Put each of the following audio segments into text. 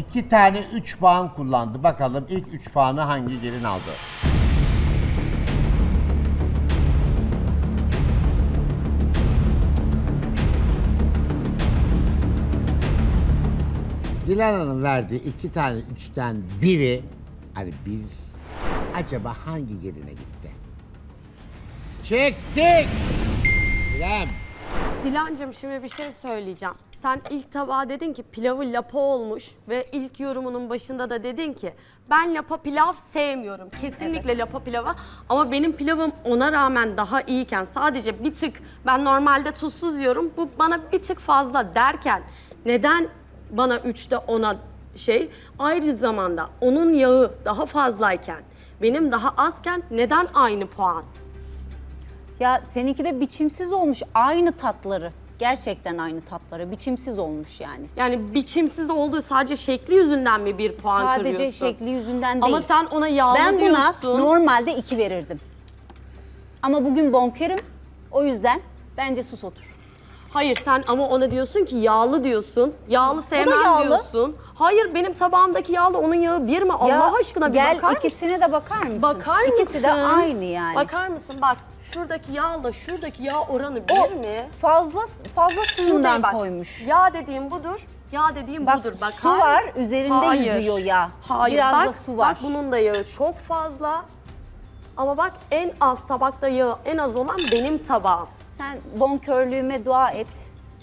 İki tane 3 puan kullandı. Bakalım ilk 3 puanı hangi gelin aldı? Dilan Hanım verdiği iki tane üçten biri hani bir acaba hangi geline gitti? Çektik! Dilan. Dilancım şimdi bir şey söyleyeceğim. Sen ilk tabağa dedin ki pilavı lapa olmuş ve ilk yorumunun başında da dedin ki ben lapa pilav sevmiyorum. Kesinlikle lapa pilava ama benim pilavım ona rağmen daha iyiyken sadece bir tık ben normalde tuzsuz yiyorum bu bana bir tık fazla derken neden bana 3'te 10'a şey ayrı zamanda onun yağı daha fazlayken benim daha azken neden aynı puan? Ya seninki de biçimsiz olmuş. Aynı tatları. Gerçekten aynı tatları. Biçimsiz olmuş yani. Yani biçimsiz olduğu sadece şekli yüzünden mi bir puan Sadece kırıyorsun? şekli yüzünden değil. Ama sen ona yağlı ben buna diyorsun. normalde iki verirdim. Ama bugün bonkerim. O yüzden bence sus otur. Hayır sen ama ona diyorsun ki yağlı diyorsun. Yağlı sevmem yağlı. diyorsun. Hayır benim tabağımdaki yağlı onun yağı bir mi? Allah Ya aşkına bir gel bakar mısın? ikisine de bakar mısın? Bakar İkisi mısın? de aynı yani. Bakar mısın bak şuradaki yağla şuradaki yağ oranı o bir mi? fazla fazla suyundan bak. koymuş. Yağ dediğim budur. Yağ dediğim Bak budur. Bakar su var, üzerinde Hayır. yüzüyor yağ. Hayır. Biraz bak, da su var. Bak bunun da yağı çok fazla. Ama bak en az tabakta yağı en az olan benim tabağım. Sen bonkörlüğüme dua et.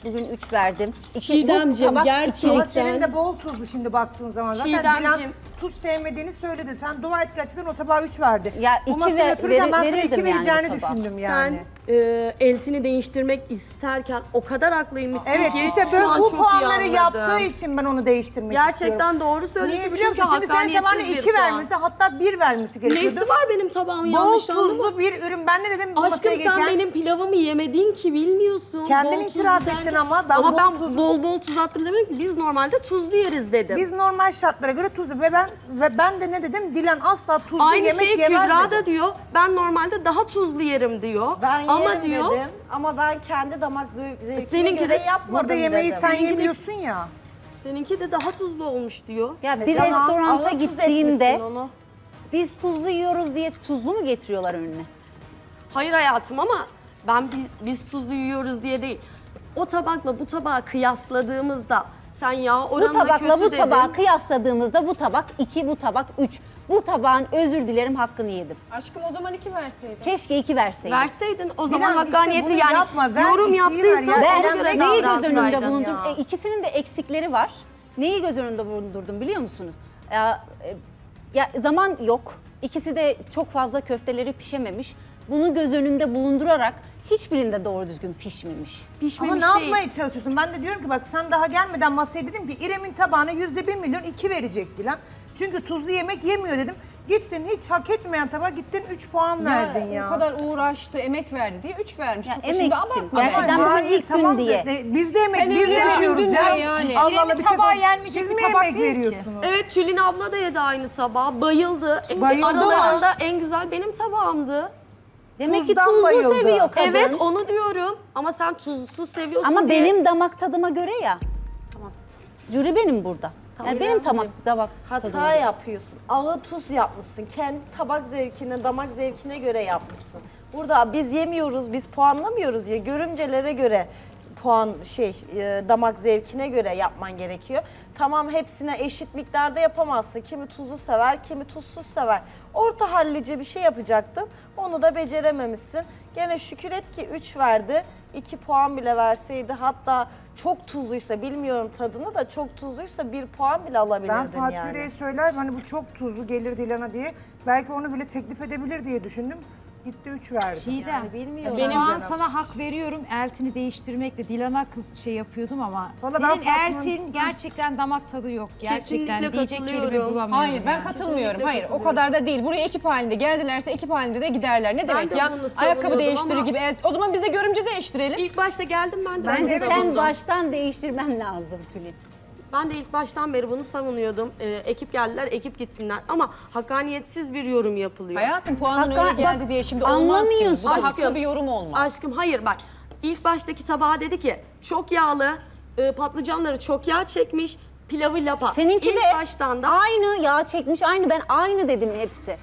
Bugün 3 verdim. İki, Çiğdemciğim, tabak iki. Ama Sen- senin de bol tuzlu şimdi baktığın zaman. Zaten Çiğdemciğim. Dilan tuz sevmediğini söyledi. Sen dua et gerçekten o tabağa 3 verdi. Ya Bu iki masaya ver- otururken veri- ben sana 2 verirdim yani vereceğini bu tabağa. düşündüm yani. Sen e, eltini değiştirmek isterken o kadar haklıymışsın Evet ki işte şu böyle an bu çok iyi puanları anladım. yaptığı için ben onu değiştirmek Gerçekten istiyorum. doğru söylüyorsun. Niye biliyor çünkü musun? Şimdi senin hakkaniyetsiz tabağına bir 2 puan. vermesi hatta 1 vermesi gerekiyordu. Nesi var benim tabağımın Bol yanlış anlama. tuzlu bir ürün. Ben ne dedim bu Aşkım masaya sen gelirken? benim pilavımı yemedin ki bilmiyorsun. Kendin Bol itiraf tuzlu ettin ama ben ama bol ben tuzlu- bol bol tuz attım demedim ki biz normalde tuzlu yeriz dedim. Biz normal şartlara göre tuzlu ve ben ve ben de ne dedim? Dilan asla tuzlu Aynı yemek şeyi yemez Kübra dedim. da diyor. Ben normalde daha tuzlu yerim diyor. Ben ama yerim diyor dedim ama ben kendi damak zevk- zevkime Seninki göre de- yapmadım Burada yemeği dedim. sen de- yemiyorsun ya. seninki de daha tuzlu olmuş diyor. Ya bir Tamam, restoranta tuz gittiğinde etmişsin onu. biz tuzlu yiyoruz diye tuzlu mu getiriyorlar önüne? Hayır hayatım ama ben biz, biz tuzlu yiyoruz diye değil. O tabakla bu tabağı kıyasladığımızda sen yağ Bu tabakla kötü bu dedin. tabağı kıyasladığımızda bu tabak 2, bu tabak 3. Bu tabağın özür dilerim hakkını yedim. Aşkım o zaman iki verseydin. Keşke 2 verseydim. Verseydin o Dilan, zaman işte hakkaniyetli bunu yani yapma, ver, yorum ikiyi ver yaptıysan ya. ona Ben göre neyi göz davransaydın. önünde bulundurdum? ya. E, ikisinin de eksikleri var. Neyi göz önünde bulundurdum biliyor musunuz? Ya, e, ya zaman yok. İkisi de çok fazla köfteleri pişememiş. Bunu göz önünde bulundurarak hiçbirinde doğru düzgün pişmemiş. Ama Pişmemiş ne değil. yapmaya çalışıyorsun? Ben de diyorum ki bak sen daha gelmeden masaya dedim ki İrem'in tabağına yüzde bir milyon iki verecek Dilan. Çünkü tuzlu yemek yemiyor dedim. Gittin hiç hak etmeyen tabağa gittin 3 puan verdin ya. O kadar uğraştı, emek verdi diye üç vermiş. Ya Çok emek şimdi için. abartma Gerçekten bence. bugün Hayır, ilk gün tamam da- diye. de- biz de yemek, Sen biz de öyle yiyoruz düşündün de yani. Allah Allah bir tek tabağı o- yenmeyecek Siz bir mi tabak yemek değil ki. veriyorsunuz? Evet Tülin abla da yedi aynı tabağı. Bayıldı. En- Bayıldı Aralarında en güzel benim tabağımdı. Demek ki Tuzdan tuzlu bayıldı. seviyor kadın. Evet onu diyorum. Ama sen tuzsuz seviyorsun Ama diye. benim damak tadıma göre ya. Tamam. Jüri benim burada. Yani benim tamak damak tadıma Hata göre. yapıyorsun. Ağır tuz yapmışsın. Kendi tabak zevkine, damak zevkine göre yapmışsın. Burada biz yemiyoruz, biz puanlamıyoruz ya. Görümcelere göre puan şey e, damak zevkine göre yapman gerekiyor. Tamam hepsine eşit miktarda yapamazsın. Kimi tuzlu sever, kimi tuzsuz sever. Orta hallice bir şey yapacaktın. Onu da becerememişsin. Gene şükür et ki 3 verdi. 2 puan bile verseydi hatta çok tuzluysa bilmiyorum tadını da çok tuzluysa 1 puan bile alabilirdin Ben Fatih yani. Yüreğe söyler hani bu çok tuzlu gelir Dilan'a diye. Belki onu bile teklif edebilir diye düşündüm. Gitti 3 verdi. Çiğdem, Yani bilmiyorum. Şu an sana hak veriyorum. Eltini değiştirmekle Dilan'a kız şey yapıyordum ama Vallahi ben senin Fatma'nın- eltin gerçekten damak tadı yok. Gerçekten Kesinlikle diyecek kelime katılıyorum. bulamıyorum. Hayır ben yani. katılmıyorum. Hayır o kadar da değil. Buraya ekip halinde geldilerse ekip halinde de giderler. Ne demek de ya? bunu Ayakkabı savunuyordum değiştirir ama- gibi. Evet, o zaman biz de görümce değiştirelim. İlk başta geldim ben de. Bence sen savundum. baştan değiştirmen lazım Tülin. Ben de ilk baştan beri bunu savunuyordum. Ee, ekip geldiler, ekip gitsinler. Ama hakkaniyetsiz bir yorum yapılıyor. Hayatım puanın Hakka- öyle geldi bak, diye şimdi olmaz şimdi. Bu da haklı bir yorum olmaz. Aşkım hayır bak. İlk baştaki tabağa dedi ki çok yağlı, e, patlıcanları çok yağ çekmiş. pilavı lapa. Seninki İlk de baştan da aynı yağ çekmiş aynı ben aynı dedim hepsi.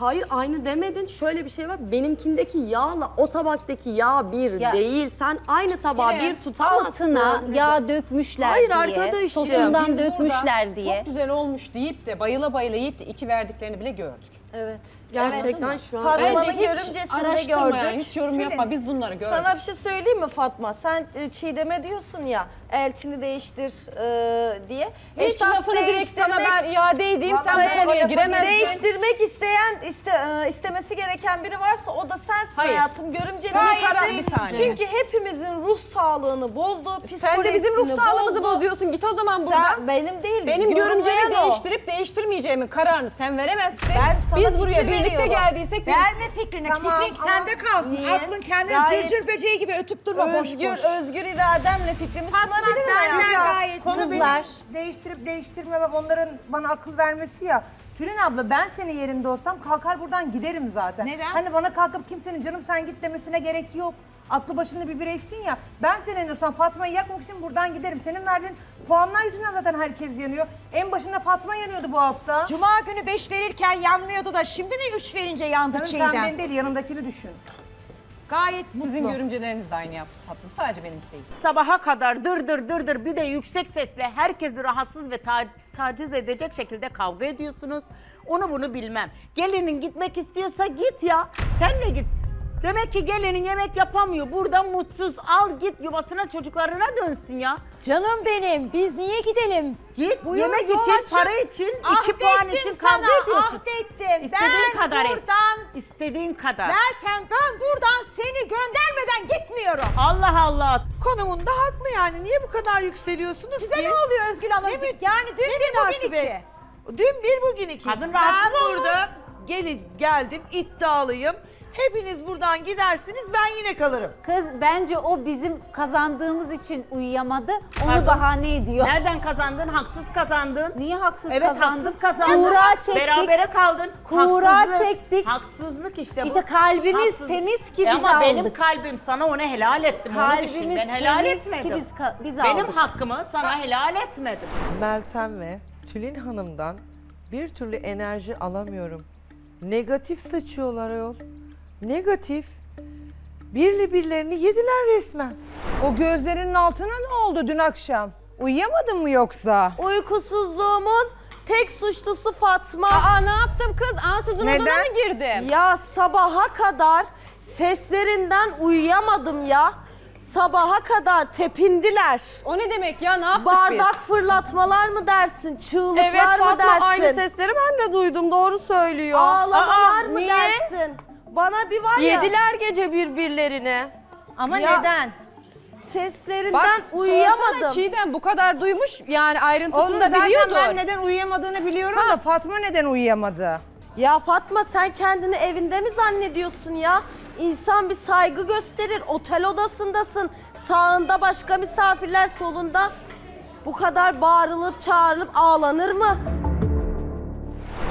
Hayır aynı demedin. Şöyle bir şey var. Benimkindeki yağla o tabaktaki yağ bir Ya- değil. Sen aynı tabağı Yine bir tutamazsın. Altına yağ dökmüşler Hayır diye, arkadaşım. sosundan Biz dökmüşler burada diye. Çok güzel olmuş deyip de bayıla bayıla yiyip de iki verdiklerini bile gördük. Evet. Gerçekten şu an. Fatma'nın Bence hiç görümcesinde araştırma gördük. yani hiç yorum yapma biz bunları gördük. Sana bir şey söyleyeyim mi Fatma? Sen e, Çiğdem'e diyorsun ya eltini değiştir e, diye. Hiç Esas lafını direkt sana değiştirmek- ben iadeydim sen Vallahi bu konuya lafı giremezdin. Değiştirmek isteyen, iste, e, istemesi gereken biri varsa o da sensin Hayır. hayatım. Bir saniye. Çünkü hepimizin ruh sağlığını bozdu, Sen de bizim ruh psikolojisini sağlığımızı bozdu. bozuyorsun. Git o zaman buradan. Sen benim değil. Benim görümcemi o. değiştirip değiştirmeyeceğimin kararını sen veremezsin. Ben sana Biz buraya fikir birlikte veriyorum. geldiysek biz- Verme fikrini. Tamam, Fikrin ama sende kalsın. niye? Aklın kendini Gayet- cırcır böceği gibi ötüp durma boş Özgür, boş. özgür irademle fikrimi sunabilirim Ben hayatım. ya, gayet konu kızlar. benim değiştirip değiştirmemem onların bana akıl vermesi ya. Tülin abla ben senin yerinde olsam kalkar buradan giderim zaten. Neden? Hani bana kalkıp kimsenin canım sen git demesine gerek yok. Aklı başında bir bireysin ya. Ben senin olsam Fatma'yı yakmak için buradan giderim. Senin verdiğin puanlar yüzünden zaten herkes yanıyor. En başında Fatma yanıyordu bu hafta. Cuma günü 5 verirken yanmıyordu da şimdi mi 3 verince yandı Sen, sen Çiğdem? beni değil yanındakini düşün. Gayet mutlu. Sizin görümceleriniz de aynı yaptı tatlım. Sadece benimki değil. sabaha kadar dır dır dır dır bir de yüksek sesle herkesi rahatsız ve ta- taciz edecek şekilde kavga ediyorsunuz. Onu bunu bilmem. Gelinin gitmek istiyorsa git ya. Sen de git. Demek ki gelinin yemek yapamıyor. Burada mutsuz. Al git yuvasına çocuklarına dönsün ya. Canım benim biz niye gidelim? Git Buyur, yemek yol için, açık. para için, iki Ahdettim puan için sana, kavga ediyorsun. ahdettim. İstediğin Ben kadar et. buradan İstediğin kadar. Meltem ben buradan seni göndermeden gitmiyorum. Allah Allah. Konumunda haklı yani. Niye bu kadar yükseliyorsunuz Size ki? ne oluyor Özgül Hanım? Ne mü- yani dün ne bir bugün münasebet? iki. Dün bir bugün iki. Kadın ben rahatsız olmuş. burada gelin geldim iddialıyım. Hepiniz buradan gidersiniz ben yine kalırım. Kız bence o bizim kazandığımız için uyuyamadı. Onu Pardon? bahane ediyor. Nereden kazandın? Haksız kazandın. Niye haksız Evet kazandık? haksız kazandın. Kura çektik. Berabere kaldın. Kura Haksızlık. çektik. Haksızlık işte bu. İşte kalbimiz Haksızlık. temiz ki E biz Ama benim aldık. kalbim sana onu helal ettim. onu düşün. Kalbimiz Ben helal temiz ki etmedim. biz ka- biz benim aldık. hakkımı sana helal etmedim. Meltem ve Tülin Hanım'dan bir türlü enerji alamıyorum. Negatif saçıyorlar ayol. Negatif. Birli birlerini yediler resmen. O gözlerinin altına ne oldu dün akşam? Uyuyamadın mı yoksa? Uykusuzluğumun tek suçlusu Fatma. Aa ne yaptım kız? Ansızın odana Neden? mı girdim? Ya sabaha kadar seslerinden uyuyamadım ya. Sabaha kadar tepindiler. O ne demek ya? Ne yaptık Bardak biz? fırlatmalar mı dersin? Çığlıklar Evet mı Fatma dersin? aynı sesleri ben de duydum. Doğru söylüyor. Ağlamalar Aa, mı niye? dersin? Bana bir var ya. Yediler gece birbirlerini. Ama Ya- neden? Seslerinden Bak uyuyamadım. sorsana Çiğdem bu kadar duymuş yani ayrıntısını da zaten biliyordur. ben neden uyuyamadığını biliyorum da Fatma neden uyuyamadı? Ya Fatma sen kendini evinde mi zannediyorsun ya? İnsan bir saygı gösterir. Otel odasındasın. Sağında başka misafirler, solunda. Bu kadar bağırılıp çağrılıp ağlanır mı?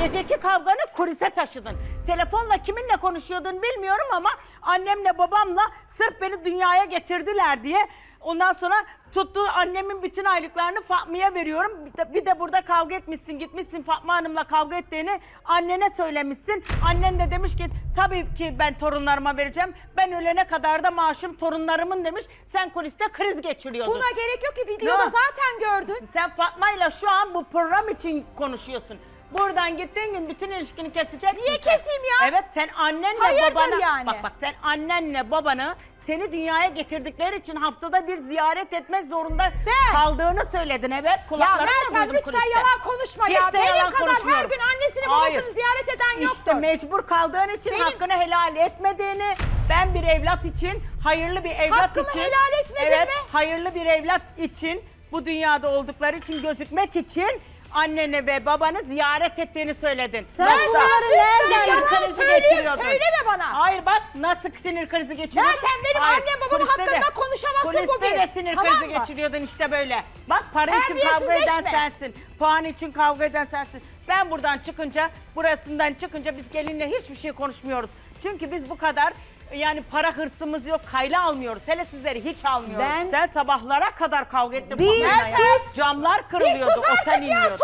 Geceki kavganı kulise taşıdın. Telefonla kiminle konuşuyordun bilmiyorum ama annemle babamla sırf beni dünyaya getirdiler diye ondan sonra tuttu annemin bütün aylıklarını Fatma'ya veriyorum. Bir de, bir de burada kavga etmişsin gitmişsin Fatma Hanım'la kavga ettiğini annene söylemişsin. Annen de demiş ki tabii ki ben torunlarıma vereceğim. Ben ölene kadar da maaşım torunlarımın demiş. Sen kuliste kriz geçiriyordun. Buna gerek yok ki videoda Ne? zaten gördün. Sen Fatma'yla şu an bu program için konuşuyorsun. Buradan gittiğin gün bütün ilişkini keseceksin. Niye sen. keseyim ya? Evet sen annenle Hayırdır babana... yani? Bak bak sen annenle babanı seni dünyaya getirdikleri için haftada bir ziyaret etmek zorunda Ben? kaldığını söyledin. Evet Ya kulaklarımla Meltem lütfen kuliste. yalan konuşma Hiç ya. de Benim yalan kadar her gün annesini Hayır. babasını ziyaret eden yoktur. İşte mecbur kaldığın için Benim- hakkını helal etmediğini, ben bir evlat için, hayırlı bir evlat Hakkımı için... helal etmedin evet, mi? hayırlı bir evlat için, bu dünyada oldukları için gözükmek için anneni ve babanı ziyaret ettiğini söyledin. Sen Yoksa bunları nereden sinir yalan krizi geçiriyordun. söyleme bana. Hayır bak nasıl sinir krizi geçiriyordun. Meltem, benim Hayır, annem babam kuliste de- hakkında konuşamazsın kuliste bugün. de sinir Tamam krizi mı? geçiriyordun işte böyle. Bak para için kavga eden Terbiyesizleşme. sensin. Puan için kavga eden sensin. Ben buradan çıkınca, burasından çıkınca biz gelinle hiçbir şey konuşmuyoruz. Çünkü biz bu kadar yani para hırsımız yok. Kayla almıyoruz. Hele sizleri hiç almıyoruz. Ben- Sen sabahlara kadar kavga ettin. Bir ya. sus! Camlar kırılıyordu. otel inliyordu.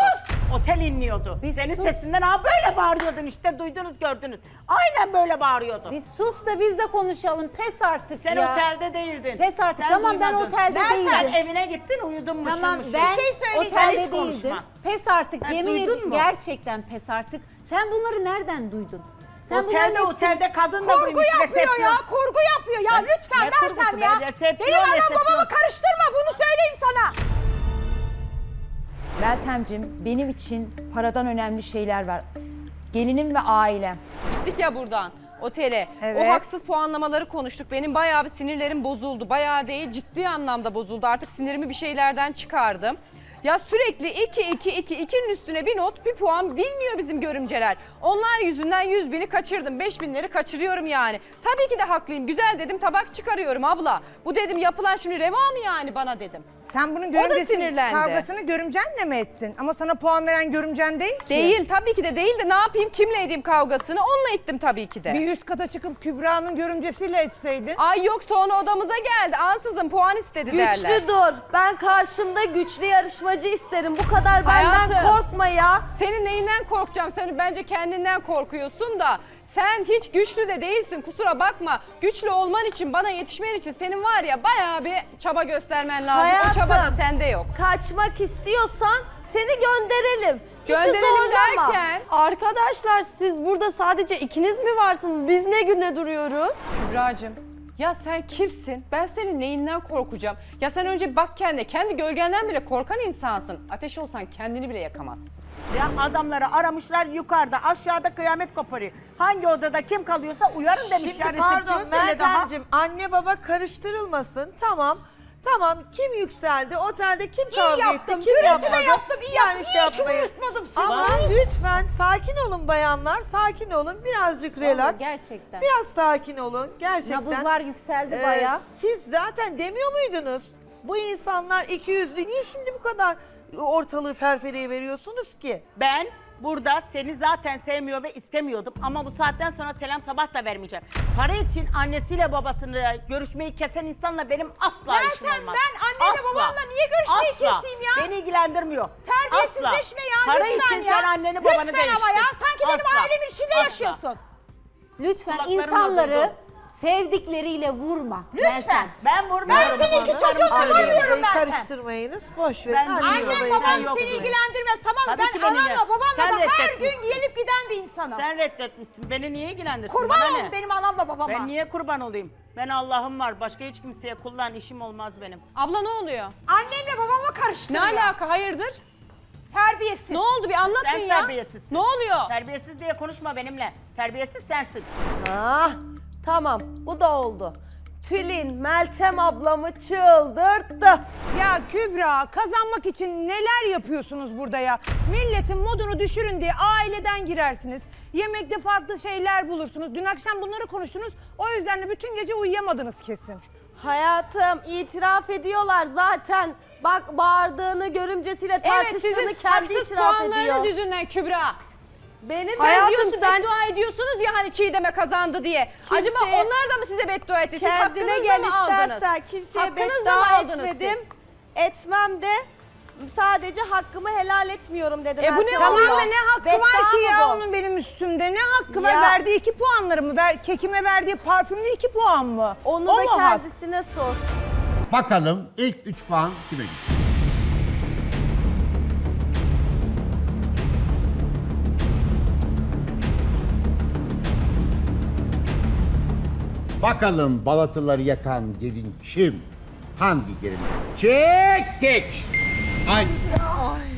Otel inliyordu. Bir Senin sus! sesinden ha böyle bağırıyordun işte duydunuz gördünüz. Aynen böyle bağırıyordun. Bir sus da biz de konuşalım. Pes artık Sen ya. otelde değildin. Pes artık. Sen Tamam, ben duymadın. otelde Sen değildim. evine gittin uyudun mışıl Tamam mışıl. ben Sen otelde hiç değildim. konuşma. Pes artık Ha, yemin duydun ederim mu? gerçekten pes artık. Sen bunları nereden duydun? Sen Otelde bunların hepsini- otelde kadın da Kurgu buymuş yapıyor resepsiyon. ya, kurgu yapıyor ya. Ben- Lütfen ne Meltem kurgusu ya. Resepsiyon, Benim anam resepsiyon. babamı karıştırma bunu söyleyeyim sana. Meltemcim benim için paradan önemli şeyler var. Gelinim ve ailem. Gittik ya buradan otele. Evet. O haksız puanlamaları konuştuk. Benim bayağı bir sinirlerim bozuldu. Bayağı değil ciddi anlamda bozuldu. Artık sinirimi bir şeylerden çıkardım. Ya sürekli 2 2 2 2'nin üstüne bir not, bir puan bilmiyor bizim görümceler. Onlar yüzünden 100 bini kaçırdım. 5 binleri kaçırıyorum yani. Tabii ki de haklıyım. Güzel dedim tabak çıkarıyorum abla. Bu dedim yapılan şimdi reva mı yani bana dedim. Sen bunun O da görümcesi sinirlendi. kavgasını görümcenle mi ettin? Ama sana puan veren görümcen değil ki. Değil tabii ki de değil de ne yapayım kimle edeyim kavgasını onunla ettim tabii ki de. Bir üst kata çıkıp Kübra'nın görümcesiyle etseydin. Ay yok sonra odamıza geldi. Ansızın puan istedi derler. Güçlü dur. Ben karşımda güçlü yarışmacı isterim. Bu kadar benden Hayatım. korkma ya. Senin neyinden korkacağım? Sen bence kendinden korkuyorsun da. Sen hiç güçlü de değilsin kusura bakma. Güçlü olman için, bana yetişmen için senin var ya bayağı bir çaba göstermen lazım. Hayatım. O çaba da sende yok. Kaçmak istiyorsan seni gönderelim. İşi Gönderelim zorlama. derken? Arkadaşlar siz burada sadece ikiniz mi varsınız? Biz ne güne duruyoruz? Kübra'cığım ya sen kimsin? Ben senin neyinden korkacağım? Ya sen önce bak kendine. Kendi gölgenden bile korkan insansın. Ateş olsan kendini bile yakamazsın. Ya adamları aramışlar yukarıda aşağıda kıyamet koparıyor. Hangi odada kim kalıyorsa uyarın demişler. Şimdi pardon söyle daha. Meltemciğim anne baba karıştırılmasın tamam. Tamam kim yükseldi otelde kim kavga yaptım, etti kim gürültü de yapmadı? yaptım, iyi yani yaptım, şey iyi ki yapmayın. seni. Ama lütfen sakin olun bayanlar sakin olun birazcık relax. Gerçekten. Biraz sakin olun gerçekten. Nabızlar yükseldi Ee, bayağı. Siz zaten demiyor muydunuz? Bu insanlar iki yüzlü niye şimdi bu kadar ortalığı ferfereye veriyorsunuz ki? Ben burada seni zaten sevmiyor ve istemiyordum ama bu saatten sonra selam sabah da vermeyeceğim. Para için annesiyle babasını görüşmeyi kesen insanla benim asla işim Meltem, olmaz. ben annemle Asla. babamla niye görüşmeyi Asla. keseyim ya? Beni ilgilendirmiyor. Terbiyesizleşme Asla. ya Para lütfen için ya. sen anneni babanı lütfen değiştir. ama ya sanki benim Asla. ailemin içinde Asla. yaşıyorsun. Lütfen kulaklarımla insanları. Sevdikleriyle vurma. Lütfen. Ben vurmuyorum. Ben seninki söylüyorum. vurmuyorum Meltem. karıştırmayınız boş verin. Ben Annem babam seni ilgilendirmez tamam Tabii ben ki beni anamla babamla Sen da her reddetmişsin. gün gelip giden bir insanım. Sen reddetmişsin. Beni niye ilgilendirsin? Kurban Bana olun ne? benim anamla babama. Ben niye kurban olayım? Ben Allah'ım var. Başka hiç kimseye kullan işim olmaz benim. Abla ne oluyor? Annemle babama Ne karıştırıyor. alaka hayırdır? Terbiyesiz. Ne oldu bir anlatın Sen ya. terbiyesizsin. Ne oluyor? Terbiyesiz diye konuşma benimle. Terbiyesiz sensin. Ah, tamam bu da oldu. Tülin Meltem ablamı çıldırttı. Ya Kübra kazanmak için neler yapıyorsunuz burada ya? Milletin modunu düşürün diye aileden girersiniz. Yemekte farklı şeyler bulursunuz. Dün akşam bunları konuştunuz. O yüzden de bütün gece uyuyamadınız kesin. Hayatım itiraf ediyorlar zaten. Bak bağırdığını, görümcesiyle Evet tartıştığını sizin kendi haksız itiraf puanlarınız ediyor. yüzünden Kübra. Benim Sen hayatım diyorsun sen beddua ediyorsunuz ya hani Çiğdem'e kazandı diye. Acaba onlar da mı size beddua etti? Siz Kendine hakkınızla gel mı aldınız? kimseye mı beddua aldınız etmedim. siz? Etmem de sadece hakkımı helal etmiyorum dedi. E bu Meltem ne oluyor? Tamam da ne hakkı var Beddua ki ya bu? onun benim üstümde? Ne hakkı var? Verdiği iki puanları mı? Ver, kekime verdiği parfümlü iki puan mı? onu o da mu hak? kendisine sor. Bakalım ilk 3 puan kime gitti? Bakalım balataları yakan gelin kim? Hangi gelin? Çektik! Ay!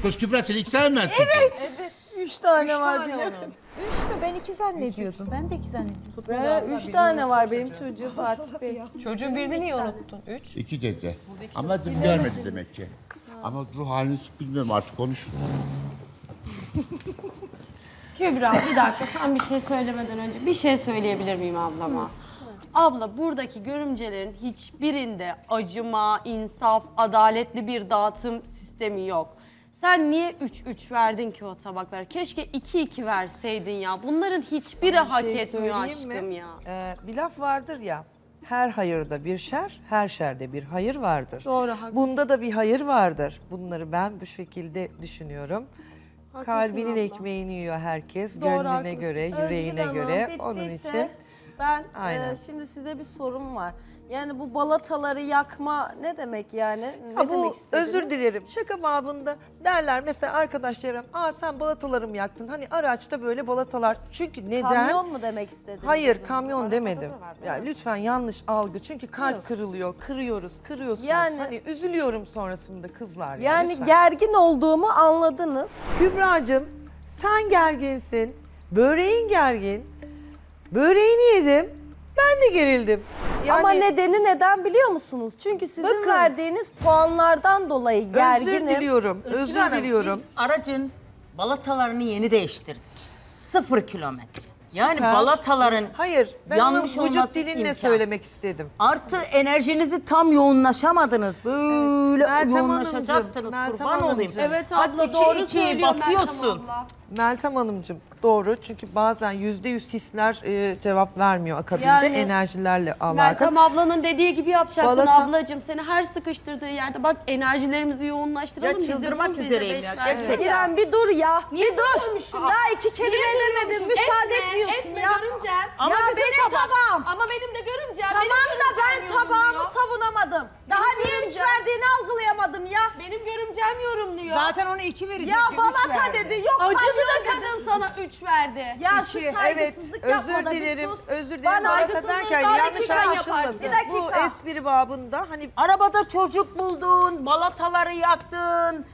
Kız Kübra sen ilk sen mi Evet. Üç tane var biliyorum. Üç mü? Ben iki zannediyordum. Ben de iki zannediyordum. Üç tane var benim çocuğum Fatih Bey. Çocuğun birini niye unuttun? Üç. İki dedi. Ama dün görmedi demek ki. Ama ruh halini bilmiyorum artık konuş. Kübra bir dakika sen bir şey söylemeden önce bir şey söyleyebilir miyim ablama? Abla buradaki görümcelerin hiçbirinde acıma, insaf, adaletli bir dağıtım sistemi yok. Sen niye 3-3 verdin ki o tabaklara? Keşke 2-2 verseydin ya. Bunların hiçbiri hak şey etmiyor söyleyeyim mi? aşkım ya. Ee, bir laf vardır ya. Her hayırda bir şer, her şerde bir hayır vardır. Doğru, haklısın. Bunda da bir hayır vardır. Bunları ben bu şekilde düşünüyorum. Kalbinin abla. ekmeğini yiyor herkes. Doğru, gönlüne haklısın. göre, Özgür yüreğine Hanım, göre. Onun bittiyse için ben e, Aynen. şimdi size bir sorum var. Yani bu balataları yakma ne demek yani? Ne Ha, bu demek istediniz? özür dilerim. Şaka babında derler mesela arkadaş çevrem, "Aa sen balatalarımı yaktın." Hani araçta böyle balatalar. Çünkü neden? Kamyon mu demek istediniz? Hayır, kamyon demedim. Ya lütfen yanlış algı. Çünkü kalp kırılıyor, kırıyoruz, kırıyorsunuz. Yani- hani üzülüyorum sonrasında kızlar. ya, Yani lütfen. gergin olduğumu anladınız. Kübra'cığım sen gerginsin. Böreğin gergin. Böreğini yedim. Ben de gerildim. Ama Yani nedeni neden biliyor musunuz? Çünkü sizin Bakın. verdiğiniz puanlardan dolayı gerginim. Özür diliyorum. Özür Hanım, diliyorum. Biz aracın balatalarını yeni değiştirdik. Sıfır kilometre. Yani Süper. balataların Hayır, ben yanlış onu vücut olması dilinle imkansız. söylemek istedim. Artı enerjinizi tam yoğunlaşamadınız. Böyle Meltem yoğunlaşacaktınız Hanımcığım, kurban Meltem olayım. Hanımcığım. Evet abla Bak, iki, doğru iki söylüyor basıyorsun. Meltem abla. Meltem Hanımcığım doğru çünkü bazen yüzde yüz hisler e, cevap vermiyor akabinde Yani- enerjilerle alakalı. Meltem ablanın dediği gibi yapacaktın Balata- ablacığım. Seni her sıkıştırdığı yerde bak enerjilerimizi yoğunlaştıralım. Ya çıldırmak vur, bize üzereyim beş ya, ver. gerçekten. İrem bir dur ya. bir dur. Daha iki kelime edemedim. Müsaade etmiyorsun etme ya. görümcem. Ama ya benim tabağım. Ama benim de görümcem. Tamam benim da ben tabağımı yorumluyor. savunamadım. Daha niye üç görümcem. verdiğini algılayamadım ya. Benim görümcem yorumluyor. Zaten onu iki verecek. Ya üç balata verdi. dedi. Yok kamyon da kadın sana 3 verdi. Ya şu İki, saygısızlık Evet, yapma özür da bir dilerim. sus. Özür dilerim. Bana saygısızlığı derken sadece yanlış anlaşılmasın. yaparsın. Bir Bu dakika. espri babında hani Arabada çocuk buldun, balataları yaktın.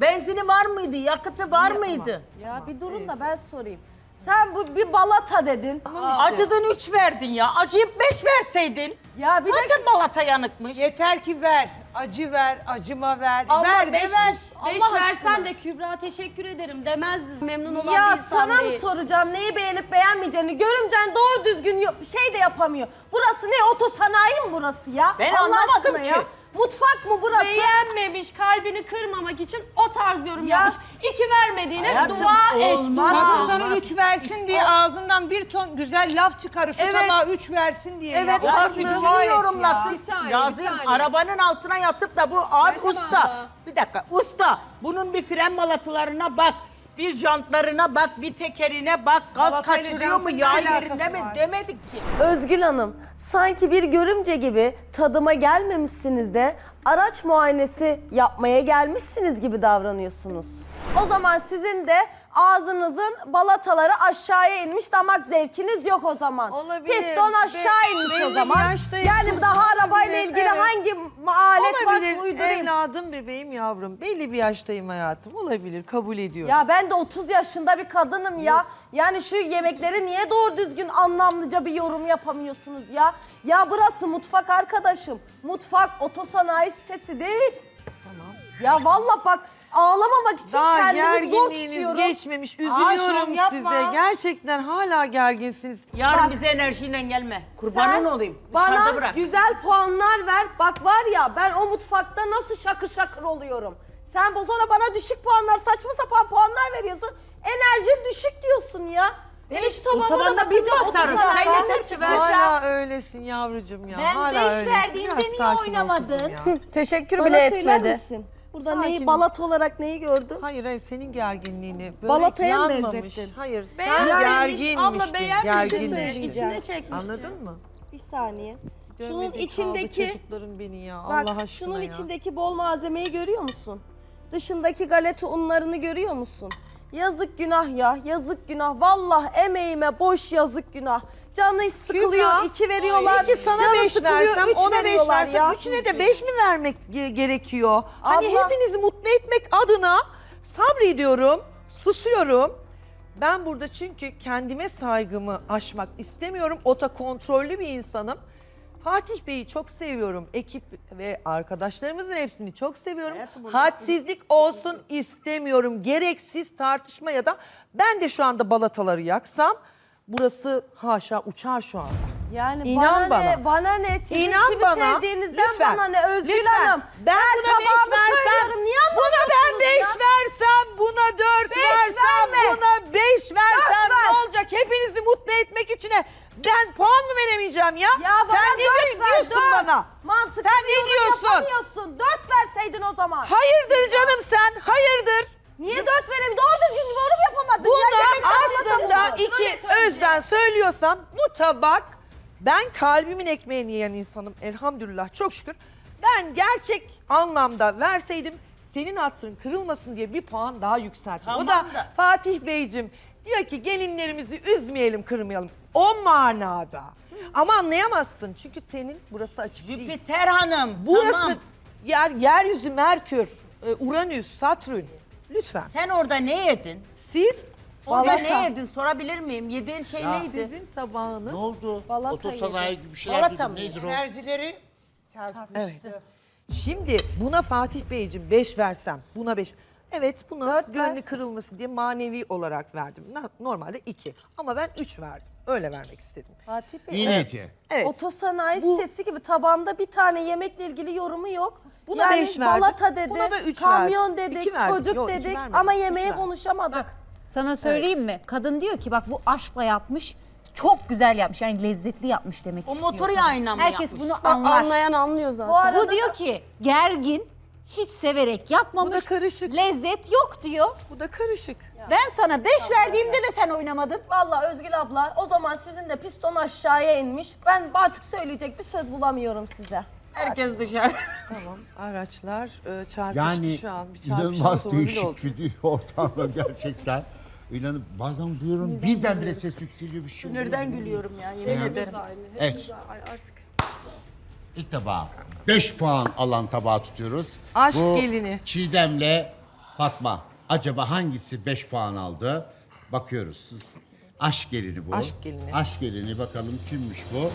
Benzini var mıydı, yakıtı var mıydı? Ya bir durun da ben sorayım. Sen bu bir balata dedin. Acıdın üç verdin ya. Acıyıp beş verseydin. Ya bir de Zaten balata yanıkmış. Yeter ki ver. Acı ver, acıma ver. Abla ver beş, de ver. beş Allah versen aşkına. de Kübra teşekkür ederim demezdin. Memnun olan ya bir insan sana mı değil. soracağım neyi beğenip beğenmeyeceğini? Görümcen doğru düzgün yo- şey de yapamıyor. Burası ne oto sanayi mi burası ya? Ben Allah anlamadım aşkına ki. Mutfak mı burası? Beğenmemiş, kalbini kırmamak için o tarz yorum Ya. yapmış. İki vermediğine Hayatım, dua et, olmaz. dua. Kadın sana üç versin diye ağzından bir ton güzel laf çıkarır. Şu Evet. tabağa üç versin diye. Evet, haklı. Bir dua et ya. Bir saniye, Yazayım bir saniye. arabanın altına yatıp da bu abi Meltem usta. abla. Bir dakika usta bunun bir fren balatalarına bak. Bir jantlarına bak, bir tekerine bak, gaz Balatayla kaçırıyor mu, jantın ne yağ alakası yerinde mi var? demedik ki. Özgül Hanım, sanki bir görümce gibi tadıma gelmemişsiniz de araç muayenesi yapmaya gelmişsiniz gibi davranıyorsunuz. O zaman sizin de ağzınızın balataları aşağıya inmiş, damak zevkiniz yok o zaman. Olabilir. Piston aşağı Be- inmiş belli o bir zaman. yaştayım, Yani daha arabayla olabilir, ilgili evet. hangi alet varsa olabilir uydurayım. evladım bebeğim yavrum. Belli bir yaştayım hayatım. Olabilir kabul ediyorum. Ya ben de 30 yaşında bir kadınım ya. Yani şu yemekleri niye doğru düzgün anlamlıca bir yorum yapamıyorsunuz ya? Ya burası mutfak arkadaşım. Mutfak otosanayi sitesi değil. Tamam. Ya vallahi bak ağlamamak için Daha kendimi zor gerginliğiniz tutuyorum. geçmemiş. Üzülüyorum yapma. size. Gerçekten hala gerginsiniz. Yarın bize enerjiyle gelme. Kurbanın Sen olayım. Dışarıda Bana bırak. güzel puanlar ver. Bak var ya ben o mutfakta nasıl şakır şakır oluyorum. Sen bu sonra bana düşük puanlar, saçma sapan puanlar veriyorsun. Enerjin düşük diyorsun ya. Benim şu tabağıma da tabanda bir bakacağım, basarız. otuz yeter ki ver. Hala öylesin yavrucuğum ya. Ben hala beş öylesin. verdiğimde Biraz niye sakin ol oynamadın? ya. Teşekkür bile Bana söyler etmedi. misin? Burada Sakin neyi balat olarak neyi gördün? Hayır hayır senin gerginliğini. Börek Balataya mı yanmamış. benzettin? Hayır sen Beğenmemiş, gerginmiştin. abla beğenmiş, gerginmiştin. içine çekmiş. Anladın mı? Bir saniye. Şunun Dövmedi kaldı içindeki çocuklarım beni ya. bak Allah aşkına şunun ya. içindeki bol malzemeyi görüyor musun? Dışındaki galeta unlarını görüyor musun? Yazık günah ya, yazık günah. Vallahi emeğime boş yazık günah. Canı sıkılıyor, Kübra, iki veriyorlar. Peki sana canı 5 sıkılıyor, versem, üç ona 5 veriyorlar versem, ya. üçüne de 5 mi vermek ge- gerekiyor? Hani Abla. hepinizi mutlu etmek adına sabrediyorum, susuyorum. Ben burada çünkü kendime saygımı aşmak istemiyorum. Ota kontrollü bir insanım. Fatih Bey'i çok seviyorum. Ekip ve arkadaşlarımızın hepsini çok seviyorum. Hadsizlik olsun istemiyorum. Gereksiz tartışma ya da ben de şu anda balataları yaksam burası haşa uçar şu anda. Yani İnan bana, bana. ne, bana ne, sizin İnan kimi bana. sevdiğinizden Lütfen. bana ne, Özgül Lütfen. Hanım. Ben, buna beş tabağımı versem, söylüyorum, niye buna ben anlamıyorsunuz beş ya? versem, buna dört Beş versem, verme. buna beş versem ver. ne olacak? Hepinizi mutlu etmek için ben puan mı veremeyeceğim ya? Ya bana Sen ne dört ver, diyorsun dört. bana? Mantıklı Sen bir ne yorum diyorsun? yapamıyorsun. Dört verseydin o zaman. Hayırdır canım sen, hayırdır? Niye dört vereyim? Doğru düzgün yorum yapamadın. ya. Buna Yemekte aslında anlatamadın. iki özden söylüyorsam bu tabak ben kalbimin ekmeğini yiyen insanım elhamdülillah çok şükür. Ben gerçek anlamda verseydim senin hatırın kırılmasın diye bir puan daha yükselttim. o da, Tamam da- Fatih Beyciğim diyor ki gelinlerimizi üzmeyelim kırmayalım. O manada. Ama anlayamazsın çünkü senin burası açık değil. Jüpiter Hanım. Burası tamam. yer yeryüzü Merkür, e, Uranüs, Satürn. Lütfen. Sen orada ne yedin? Siz Orada Balata. ne yedin sorabilir miyim? Yediğin şey Ya neydi? Sizin tabağınız Ne oldu? Balata Otosanayi gibi bir şeyler Balata duydum. mı Nedir o? Enerjileri Evet. Şimdi buna Fatih Beyciğim 5 versem, buna 5. Evet buna Dört gönlü ver. kırılması diye manevi olarak verdim. Na- Normalde 2 ama ben 3 verdim. Öyle vermek istedim. Fatih Bey. İyi niyeti. Evet. Otosanayi Bu- sitesi gibi tabanda bir tane yemekle ilgili yorumu yok. Buna yani beş verdim, balata dedik, buna da üç kamyon verdim. dedik, İki çocuk Yok, iki dedik ama üç yemeğe verdim. konuşamadık. Sana söyleyeyim mi? Kadın diyor ki bak bu aşkla yapmış. Çok güzel yapmış. Yani lezzetli yapmış demek o istiyor. motor yağıyla mı Herkes yapmış? bunu anlar. anlayan anlıyor zaten. Bu arada Bu diyor ki gergin, hiç severek yapmamış. Bu da karışık. Lezzet yok diyor. Bu da karışık. Ben sana 5 verdiğimde de sen oynamadın. Vallahi Özgül abla o zaman sizin de piston aşağıya inmiş. Ben artık söyleyecek bir söz bulamıyorum size. Herkes dışarı. Tamam. Araçlar e, çarpıştı Yani şu an. Bir çarpışma inanılmaz sorunu oldu. değişik bir ortamda gerçekten. İnanın bazen duyuyorum birdenbire ses yükseliyor bir şey oluyor. Sinirden gülüyorum ya yemin Yani- ederim. Evet. İlk tabağa 5 puan alan tabağı tutuyoruz. Aşk Bu gelini. Çiğdem'le Fatma. Acaba hangisi 5 puan aldı? Bakıyoruz. Aşk gelini bu. Aşk gelini. Aşk gelini bakalım kimmiş bu?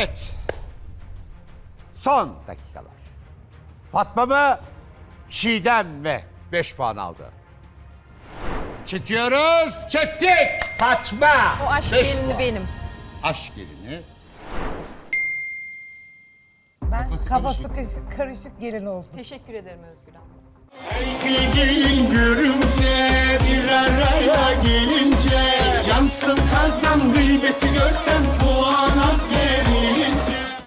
Evet. Son dakikalar. Fatma mı? Çiğdem mi? 5 puan aldı. Çekiyoruz. Çektik. Saçma. O aşk Beş gelini puan. benim. Aşk gelini. Ben Kafası kafası karışık. karışık, gelin oldum. Teşekkür ederim Özgür abla. Sevgilin görünce bir araya gelince Yansın kazan gıybeti görsem puan az verilince